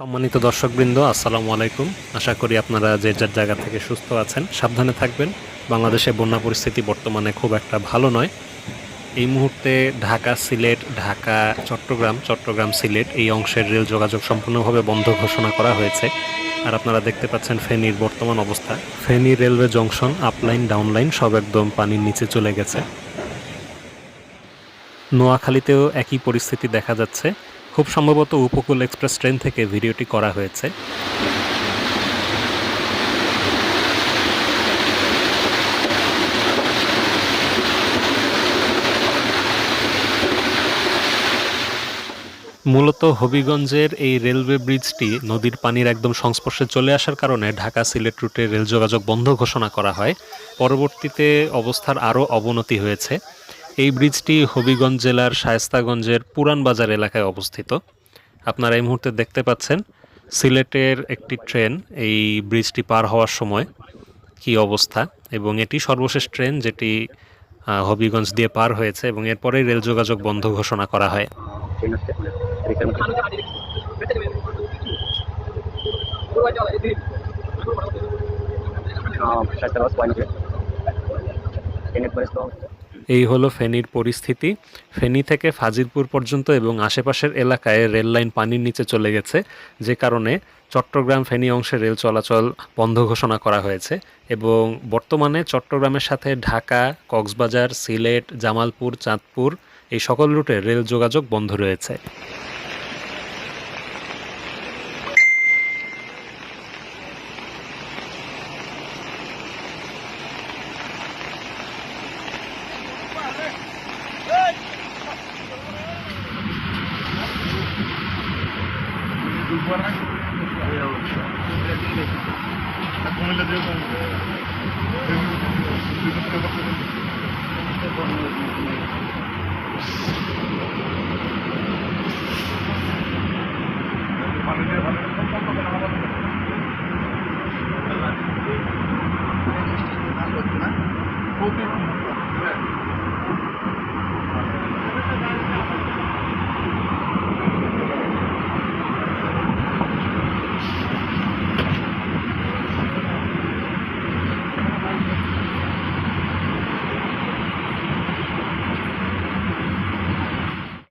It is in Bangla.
সম্মানিত দর্শকবৃন্দ, আসসালামু আলাইকুম। আশা করি আপনারা যে যার জায়গা থেকে সুস্থ আছেন, সাবধানে থাকবেন। বাংলাদেশে বন্যা পরিস্থিতি বর্তমানে খুব একটা ভালো নয়। এই মুহূর্তে ঢাকা সিলেট, ঢাকা, চট্টগ্রাম চট্টগ্রাম সিলেট এই অংশের রেল যোগাযোগ সম্পূর্ণভাবে বন্ধ ঘোষণা করা হয়েছে। আর আপনারা দেখতে পাচ্ছেন ফেনীর বর্তমান অবস্থা। Feni railway junction up line down line সব একদম পানির নিচে চলে গেছে। নোয়াখালীতেও একই পরিস্থিতি দেখা যাচ্ছে। খুব সম্ভবত উপকূল এক্সপ্রেস ট্রেন থেকে ভিডিওটি করা হয়েছে। মূলত হবিগঞ্জের এই রেলওয়ে ব্রিজটি নদীর পানির একদম সংস্পর্শে চলে আসার কারণে ঢাকা সিলেট রুটে রেল যোগাযোগ বন্ধ ঘোষণা করা হয়। পরবর্তীতে অবস্থার আরও অবনতি হয়েছে। এই ব্রিজটি হবিগঞ্জ জেলার শায়েস্তাগঞ্জের পুরান বাজার এলাকায় অবস্থিত। আপনারা এই মুহূর্তে দেখতে পাচ্ছেন সিলেটের একটি ট্রেন এই ব্রিজটি পার হওয়ার সময় কি অবস্থা এবং এটি সর্বশেষ ট্রেন যেটি হবিগঞ্জ দিয়ে পার হয়েছে এবং এরপরেই রেল যোগাযোগ বন্ধ ঘোষণা করা হয়। এই হলো ফেনীর পরিস্থিতি। ফেনী থেকে ফাজিলপুর পর্যন্ত এবং আশেপাশের এলাকায় রেল লাইন পানির নিচে চলে গেছে, যে কারণে চট্টগ্রাম ফেনী অংশে রেল চলাচল বন্ধ ঘোষণা করা হয়েছে এবং বর্তমানে চট্টগ্রামের সাথে ঢাকা, কক্সবাজার, সিলেট, জামালপুর, চাঁদপুর এই সকল রুটে রেল যোগাযোগ বন্ধ রয়েছে। কুমিল্লা দিয়ে পানি দিয়ে ভালো